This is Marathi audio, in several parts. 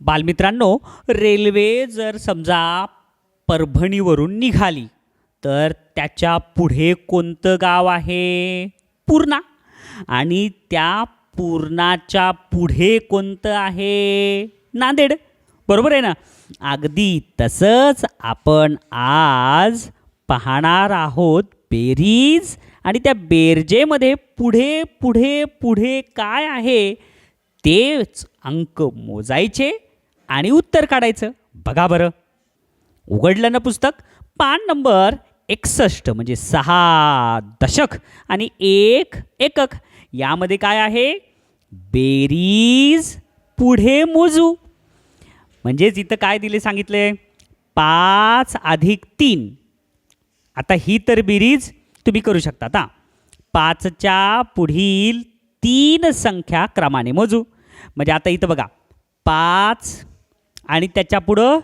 बालमित्रांनो रेल्वे जर समजा परभणीवरून निघाली तर त्याच्या पुढे कोणतं गाव आहे? पूर्णा. आणि त्या पूर्णाच्या पुढे कोणतं आहे? नांदेड. बरोबर आहे ना? अगदी तसंच आपण आज पाहणार आहोत बेरीज आणि त्या बेरजेमध्ये पुढे पुढे पुढे काय आहे? तेच अंक मोजायचे. आणि उत्तर काढायचं. बघा बरं. उघडलं ना पुस्तक? पान नंबर एकसष्ट म्हणजे सहा दशक आणि एक एकक. यामध्ये काय आहे? बेरीज पुढे मोजू. म्हणजेच इथं काय दिले सांगितले? पाच अधिक तीन. आता ही तर बेरीज तुम्ही करू शकता आता. पाचच्या पुढील तीन संख्या क्रमाने मोजू. म्हणजे आता इथं बघा. पाच आणि त्याच्या पुढं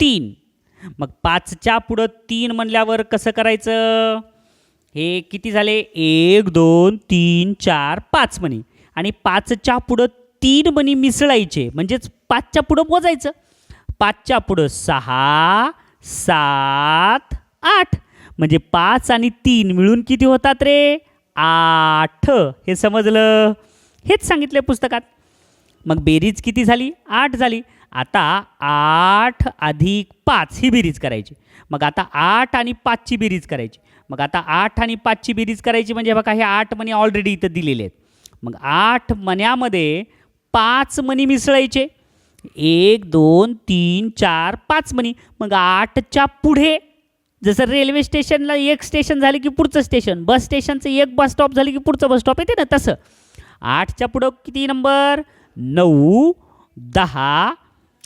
तीन. मग पाचच्या पुढं तीन म्हणल्यावर कसं करायचं? हे किती झाले? एक दोन तीन चार पाच म्हणे. आणि पाचच्या पुढं तीन म्हणी मिसळायचे. म्हणजेच पाचच्या पुढं मोजायचं. पाचच्या पुढं सहा सात आठ. म्हणजे पाच आणि तीन मिळून किती होतात रे? आठ. हे समजलं? हेच सांगितलं पुस्तकात. मग बेरीज किती झाली? आठ झाली. आता आठ अधिक पाच ही बेरीज करायची. मग आता आठ आणि पाचची बेरीज करायची. मग आता आठ आणि पाचची बेरीज करायची म्हणजे बघा हे आठ मणी ऑलरेडी इथं दिलेले आहेत. मग आठ मण्यामध्ये पाच मणी मिसळायचे. एक दोन तीन चार पाच मणी. मग आठच्या पुढे जसं रेल्वे स्टेशनला एक स्टेशन झालं की पुढचं स्टेशन बस स्टेशनचं एक बस स्टॉप झालं की पुढचं बस स्टॉप येते ना तसं. आठच्या पुढं किती नंबर नऊ दहा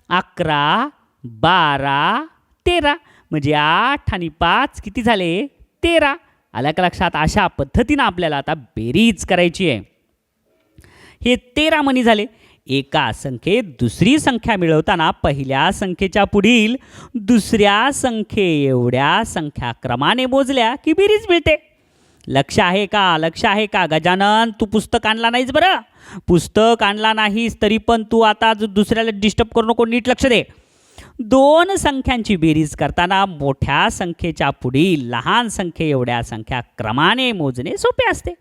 अकरा बारा तेरा. म्हणजे आठ आणि पाच किती झाले? तेरा. आल्या का लक्षात? अशा पद्धतीनं आपल्याला आता बेरीज करायची आहे. हे तेरा मणी झाले. एका संख्येत दुसरी संख्या मिळवताना पहिल्या संख्येच्या पुढील दुसऱ्या संख्ये एवढ्या संख्या क्रमाने मोजल्या की बेरीज मिळते. लक्ष आहे का? लक्ष आहे का? गजानन तू पुस्तक आणला नाहीस बरं? पुस्तक आणला नाहीस तरी पण तू आता दुसऱ्याला डिस्टर्ब करू नको नीट लक्ष दे. दोन संख्यांची बेरीज करताना मोठ्या संख्येच्या पुढील लहान संख्ये एवढ्या संख्या क्रमाने मोजणे सोपे असते.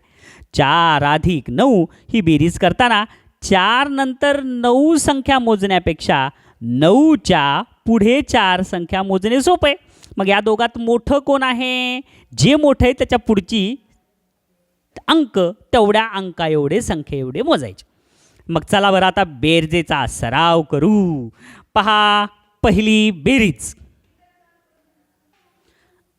चार अधिक नऊ ही बेरीज करताना चार नंतर नऊ संख्या मोजण्यापेक्षा नऊच्या पुढे चार संख्या मोजणे सोपे. मग या दोघात मोठं कोण आहे? जे मोठं आहे त्याच्या पुढची अंक तेवढ्या अंका एवढे संख्ये एवढे मोजायचे. मग चला बरं आता बेरजेचा सराव करू. पहा पहिली बेरीज.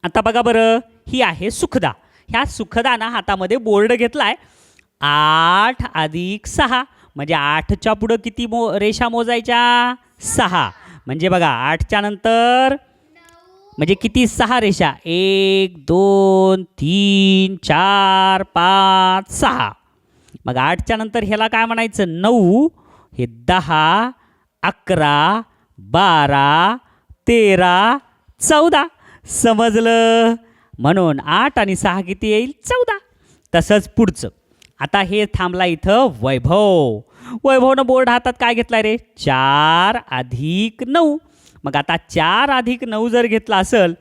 आता बघा बरं ही आहे सुखदा. ह्या सुखदानं हातामध्ये बोर्ड घेतलाय. आठ अधिक सहा. म्हणजे आठच्या पुढं किती मो रेषा मोजायच्या? सहा. म्हणजे बघा आठच्या नंतर म्हणजे किती? सहा रेषा. एक दोन तीन चार पाच सहा. मग आठच्या नंतर ह्याला काय म्हणायचं? नऊ. हे दहा अकरा बारा तेरा चौदा. समजलं? म्हणून आठ आणि सहा किती येईल? चौदा. तसंच पुढचं. आता हे थांबला इथं वैभव. वैभवनं बोर्ड हातात काय घेतलाय रे? चार अधिक नऊ. मग आता चार अधिक नऊ जर घेतला असेल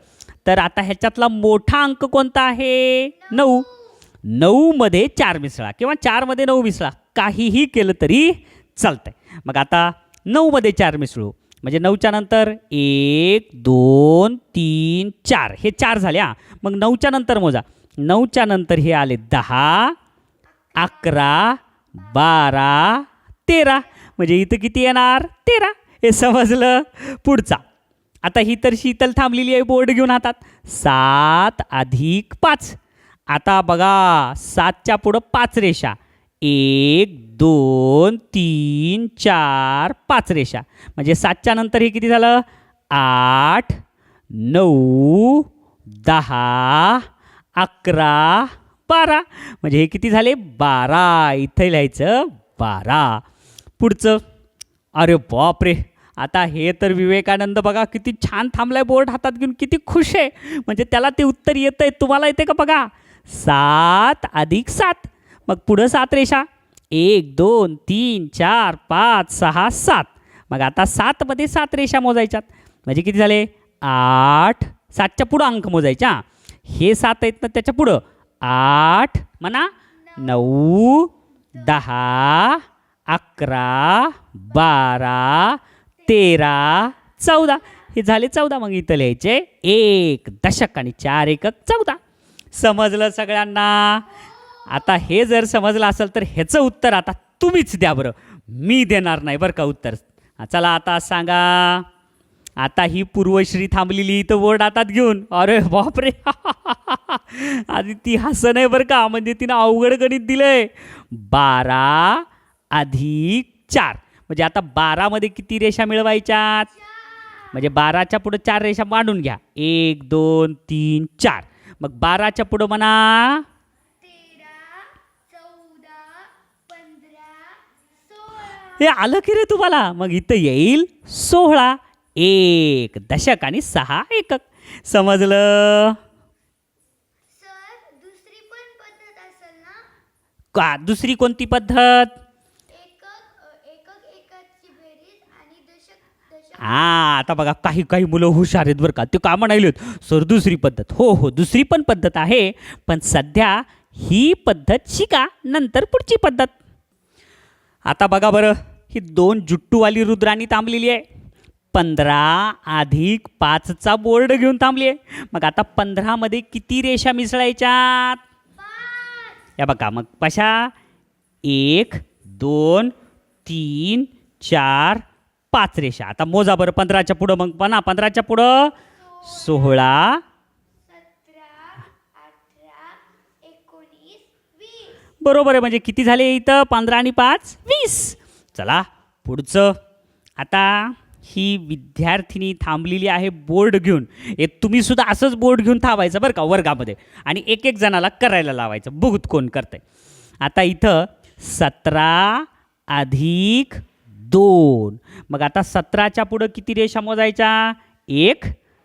तर आता ह्याच्यातला मोठा अंक कोणता आहे? नऊ. नऊमध्ये चार मिसळा किंवा चारमध्ये नऊ मिसळा. काहीही केलं तरी चालतंय. मग आता नऊमध्ये चार मिसळू. म्हणजे नऊच्या नंतर एक दोन तीन चार. हे चार झाले हां. मग नऊच्या नंतर मोजा. नऊच्या नंतर हे आले दहा अकरा बारा तेरा. म्हणजे इथं किती येणार? तेरा. हे समजलं पुढचा. आता ही तर शीतल थांबलेली आहे बोर्ड घेऊन हातात. सात अधिक पाच. आता बघा सातच्या पुढं पाच रेषा. एक दोन तीन चार पाच रेषा. म्हणजे सातच्या नंतर हे किती झालं? आठ नऊ दहा अकरा बारा. म्हणजे हे किती झाले? बारा. इथं लिहायचं बारा. पुढचं. अरे बापरे. आता हे तर विवेकानंद बघा किती छान थांबलाय बोर्ड हातात घेऊन किती खुश आहे. म्हणजे त्याला ते उत्तर येतं आहे तुम्हाला येते का बघा? सात अधिक सात. मग पुढं सात रेषा. एक दोन तीन चार पाच सहा सात. मग आता सातमध्ये सात रेषा मोजायच्यात. म्हणजे किती झाले? आठ. सातच्या पुढं अंक मोजायच्या हे सात आहेत ना त्याच्या पुढं. आठ म्हणा नऊ दहा अकरा बारा तेरा चौदा. हे झाले चौदा मग इथं लिहायचे. एक दशक आणि चार एकक चौदा. समजलं सगळ्यांना? आता हे जर समजलं असेल तर ह्याचं उत्तर आता तुम्हीच द्या बरं. मी देणार नाही बरं का उत्तर. चला आता सांगा. आता ही पूर्वश्री थांबलेली इथं वर्ड हातात घेऊन. अरे बापरे. आधी ती हसं नाही बरं का? म्हणजे तिनं अवघड गणित दिलंय. बारा अधिक चार. म्हणजे आता बारामध्ये किती रेषा मिळवायच्यात? म्हणजे बाराच्या पुढं चार रेषा मांडून घ्या. एक दोन तीन चार. मग बाराच्या पुढं म्हणा हे आलं की रे तुम्हाला? मग इथं येईल सोळा एक दशक आणि सहा एकक. समजलं? का दुसरी कोणती पद्धत एकक अ, एकक एकाची बेरीज आणि दशक दशक हा आता बघा काही काही मुलं हुशार आहेत बरं का. ते का म्हणालेत सर दुसरी पद्धत. हो हो दुसरी पण पद्धत आहे पण सध्या ही पद्धत शिका नंतर पुढची पद्धत. आता बघा बरं ही दोन जुट्टूवाली रुद्राणी थांबलेली आहे. पंधरा अधिक पाचचा बोर्ड घेऊन थांबली आहे. मग आता पंधरामध्ये किती रेषा मिसळायच्यात? या बघा मग कशा एक दोन तीन चार पाच रेषा. आता मोजा बरं पंधराच्या पुढं मग. पणा पंधराच्या पुढं. सोळा. बरोबर आहे म्हणजे किती झाले इथं? पंधरा आणि पाच? वीस. चला पुढचं. आता ही विद्यार्थिनी थांबलेली आहे बोर्ड घेऊन. हे तुम्ही सुद्धा असंच बोर्ड घेऊन थांबायचं बरं का वर्गामध्ये. आणि एक एक जणाला करायला लावायचं. बघूत कोण करतंय. आता इथं सतरा अधिक दोन. मग आता सतराच्या पुढं किती रेषा मोजायच्या? एक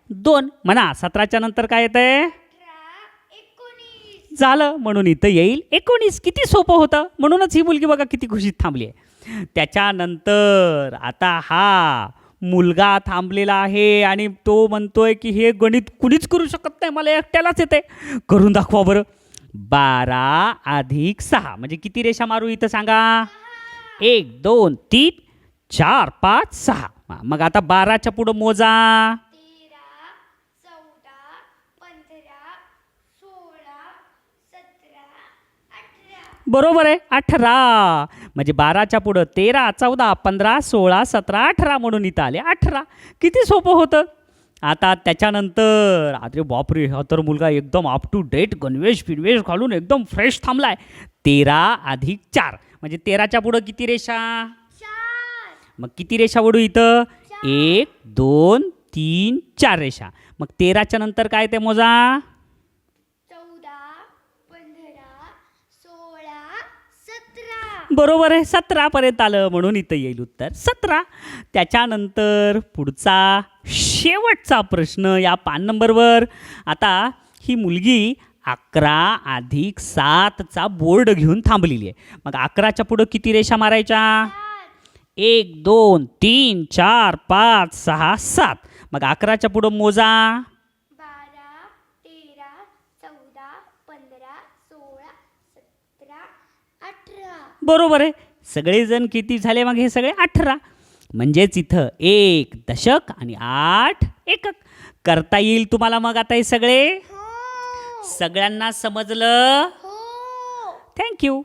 दोन. म्हणा सतराच्या नंतर काय येतं आहे झालं. म्हणून इथं येईल एकोणीस. किती सोपं होतं. म्हणूनच ही मुलगी बघा किती खुशीत थांबली आहे. त्याच्यानंतर आता हा मुलगा थांबलेला आहे आणि तो म्हणतोय की हे गणित कुणीच करू शकत नाही. मला एकट्यालाच येते करून दाखवा बरं. बारा अधिक सहा. म्हणजे किती रेषा मारू इथं सांगा? एक दोन तीन. चार पाच सहा. मग आता बाराच्या पुढं मोजा. तेरा चौदा पंधरा सोळा सतरा अठरा. बरोबर आहे अठरा. म्हणजे बाराच्या पुढं तेरा चौदा पंधरा सोळा सतरा अठरा म्हणून इथं आले. अठरा. किती सोपं होतं? आता त्याच्यानंतर अरे बापरे हा तर मुलगा एकदम अप टू डेट गणवेश फिनवेश घालून एकदम फ्रेश थांबलाय. तेरा अधिक चार. म्हणजे तेराच्या पुढं किती रेषा? मग किती रेषा ओढू इथं? एक दोन तीन चार रेषा. मग तेराच्या नंतर काय ते मोजा? सतरा. बरोबर आहे सतरापर्यंत आलं म्हणून इथं येईल उत्तर. सतरा. त्याच्यानंतर पुढचा शेवटचा प्रश्न या पान नंबरवर. आता ही मुलगी अकरा अधिक सातचा बोर्ड घेऊन थांबलेली आहे. मग अकराच्या पुढं किती रेषा मारायच्या? एक दोन तीन चार पाच सहा सात. मग अकराच्या पुढं मोजा. बारा तेरा चौदा पंधरा सोळा सतरा अठरा. बरोबर आहे. सगळेजण किती झाले मग हे सगळे? अठरा. म्हणजेच इथं एक दशक आणि आठ एकक. करता येईल तुम्हाला मग आता हे सगळे? हो. सगळ्यांना समजलं? हो. थँक्यू